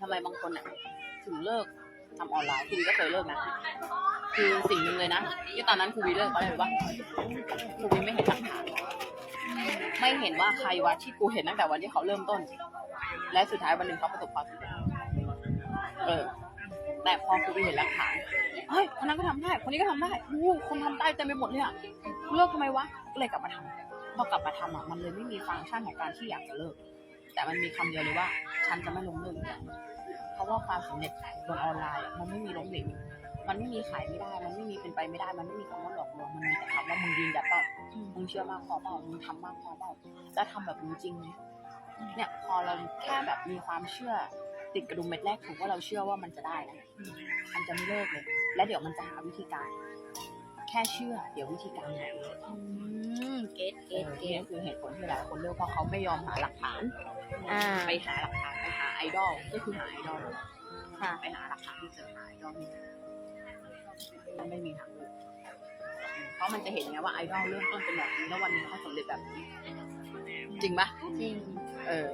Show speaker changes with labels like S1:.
S1: ทำไมบางคนอะถึงเลิกทำออนไลน์ครูวีก็เคยเลิกนะ คือสิ่งหนึ่งเลยนะที่ตอนนั้นครูวีเลิกเพราะอะไรรู้ปะครูวีไม่เห็นหลักฐานไม่เห็นว่าใครวะที่กูเห็นตั้งแต่วันที่เขาเริ่มต้น และสุดท้ายวันหนึ่งเขาประสบความสำเร็จเออ แต่พอครูวีเห็นหลักฐานเฮ้ยคนนั้นก็ทำได้ คนนี้ก็ทำได้อู้คนทำได้เต็มไปหมดเลยอะเลิกทำไมวะก็เลยกลับมาทำพอกลับมาทำอะมันเลยไม่มีฟังก์ชันของการที่อยากจะเลิก แต่มันมีคำเดียวเลยว่า ฉันจะไม่ล้มเลิกะว่าความสำเร็จบนออนไลน์อะมันไม่มีล้มเหลวมันไม่มีขายไม่ได้ มันไม่มีเป็นไปไม่ได้ มันไม่มีคำว่าหลอกลวง มันมีแต่คำว่ามึงยืนหยัดเปล่ามึงเชื่อมากพอเปล่า มึงทำมากพอเปล่า แล้วทำแบบมึงจริงไหมเนี่ยพอเราแค่แบบมีความเชื่อติดกระดุมเม็ดแรกถูกว่าเราเชื่อว่ามันจะได้นะมันจะไม่เลิกเลย และเดี๋ยวมันจะหาวิธีการ แค่เชื่อ เดี๋ยววิธีการหาเอง
S2: อืมเกตเก
S1: เอ
S2: ต
S1: อ
S2: เก
S1: นี่
S2: ต
S1: คือเหตุผลที่หลายคนเลิกเพราะเขาไม่ยอมหาหลักฐาน
S2: อ่า
S1: ไปหาหลักฐาน ไปหาไอดอลก็คือหาไอดอล
S2: ค่ะ
S1: ไปหาหลักฐานที่เจอหาไอดอลไม่เจอมันไม่มีทางเลือกเพราะมันจะเห็นไงว่าไอดอลเริ่มต้นเป็นแบบนี้แล้ววันนี้เขาสำเร็จแบบนี้ จริงปะ
S2: จริง
S1: เออ